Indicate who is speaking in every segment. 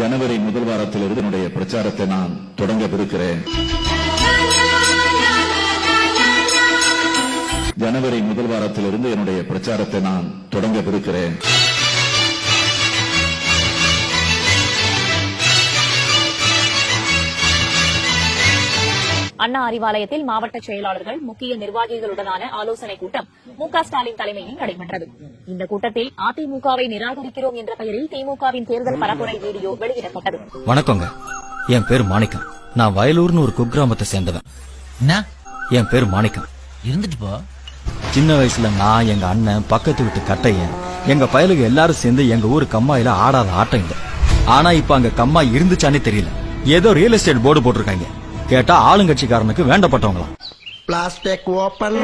Speaker 1: ஜனவரி முதல் வாரத்திலிருந்து என்னுடைய பிரச்சாரத்தை நான் தொடங்கவிருக்கிறேன். ஜனவரி முதல் வாரத்திலிருந்து என்னுடைய பிரச்சாரத்தை நான் தொடங்கவிருக்கிறேன்.
Speaker 2: அண்ணா அறிவாலயத்தில் மாவட்ட செயலாளர்கள் முக்கிய நிர்வாகிகளுடனான ஆலோசனைக் கூட்டம் மு க ஸ்டாலின் தலைமையில் நடைபெற்றது. இந்த கூட்டத்தில் அதிமுகவை நிராகரிக்கிறோம் என்ற பெயரில் திமுகவின் தேர்தல் பரப்புரை வீடியோ வெளியிடப்பட்டது.
Speaker 3: வணக்கங்க. என் பேர் மாணிக்கம். நான் வயலூர்னு ஒரு குக்கிராமத்தை சேர்ந்தவன்.
Speaker 4: என்ன?
Speaker 3: என் பேர் மாணிக்கம்.
Speaker 4: இருந்துட்டு போ.
Speaker 3: சின்ன வயசுல நான் எங்க அண்ணன் பக்கத்து வீட்டு கட்டையன் எங்க பயலுக எல்லாரும் சேர்ந்து எங்க ஊர் கம்மாயில ஆடாத ஆட்டம் இல்லை ஆனா இப்ப அங்க கம்மாய் இருந்துச்சானே தெரியல. ஏதோ ரியல் எஸ்டேட் போர்டு போட்டிருக்காங்க. கேட்டா ஆளுங்கட்சிக்காரனுக்கு வேண்டப்பட்டவங்களாம்
Speaker 5: பிளாஸ்டிக் ஓபன்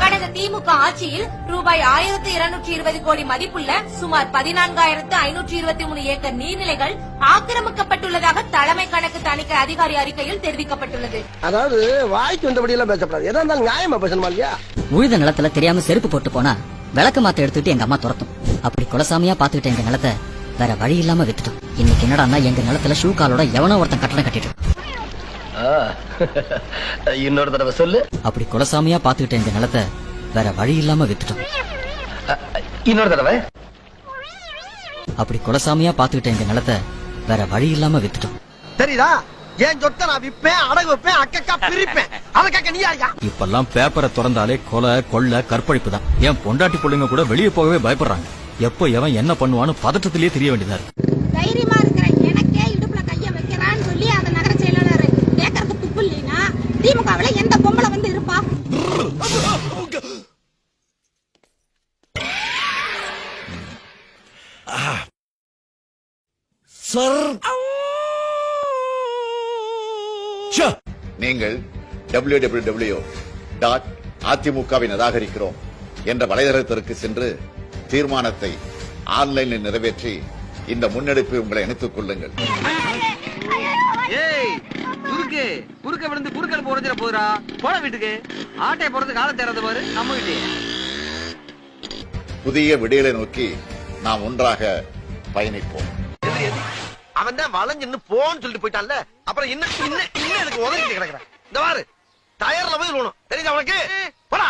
Speaker 6: கடந்த திமுக ஆட்சியில் ரூபாய் ஆயிரத்தி இருநூற்றி இருபது கோடி மதிப்புள்ள சுமார் பதினான்காயிரத்து ஐநூற்றி இருபத்தி மூணு ஏக்கர் நீர்நிலைகள் ஆக்கிரமிக்கப்பட்டுள்ளதாக தலைமை கணக்கு தணிக்கை அதிகாரி அறிக்கையில் தெரிவிக்கப்பட்டுள்ளது.
Speaker 5: அதாவது வாய்க்கு வந்தபடி எல்லாம் பேசப்படாது. எதா இருந்தாலும் நியாயமா பேசணுமா இல்லையா?
Speaker 7: உழுத நிலத்துல தெரியாம செருப்பு போட்டு போனா விளக்கு மாத்த எடுத்துட்டு எங்க அம்மா துரத்தும். அப்படி குலசாமியா பாத்துக்கிட்ட எங்க நிலத்தை வேற வழி இல்லாம வித்துட்டோம் இன்னைக்கு என்னடான்னா எங்க நிலத்துல ஷூ காலோட எவனோ ஒருத்தன் கட்டணம் கட்டிட்டு
Speaker 5: இன்னொரு தடவை சொல்லு.
Speaker 7: அப்படி குலசாமியா பாத்துக்கிட்ட எங்க நிலத்தை வேற வழி இல்லாம வித்துட்டோம்
Speaker 5: இன்னொரு தடவை.
Speaker 7: அப்படி குலசாமியா பாத்துக்கிட்ட எங்க நிலத்தை வேற வழி இல்லாம வித்துட்டோம்
Speaker 5: தெரியுதா? என் சொத்தை நான் விப்பேன் அடகு வைப்பேன் அக்கக்கா பிரிப்பேன். அதை கேட்க நீ யாரியா
Speaker 3: இப்பெல்லாம் பேப்பரை திறந்தாலே கொலை கொள்ளை கற்பழிப்பு தான். என் பொண்டாட்டி பிள்ளைங்க கூட வெளியே போகவே பயப்படுறாங்க. எப்போ எவன் என்ன பண்ணுவான்னு பதட்டத்திலேயே தெரிய வேண்டியதா இருக்கு.
Speaker 8: திமுகவுல எந்த பொம்பளை வந்து இருப்பா?
Speaker 9: நீங்கள் டபிள்யூ டபிள்யூ டபிள்யூ டாட் அதிமுகவை நிராகரிக்கிறோம் என்ற வலைதளத்திற்கு சென்று தீர்மானத்தை ஆன்லைனில் நிறைவேற்றி இந்த முன்னெடுப்பை உங்களை இணைத்துக் கொள்ளுங்கள்.
Speaker 10: ஏய் குறுக்கு குறுக்க விழுந்து குறுக்கல் போறதுல போதுடா. போட வீட்டுக்கு. ஆட்டைய போறது காலம் தேர்றது பாரு. நம்ம வீட்டு
Speaker 9: புதிய விடியலை நோக்கி நாம் ஒன்றாக பயணிப்போம்.
Speaker 5: அவன் தான் வளைஞ்சு போன்னு சொல்லிட்டு போயிட்டான்ல. அப்புறம் இன்னும் இன்னும் இன்னும் எனக்கு உதவிட்டு கிடக்குறேன்? இந்த பாரு டயர்ல போய் விழுணும் தெரியுதா உனக்கு? போடா.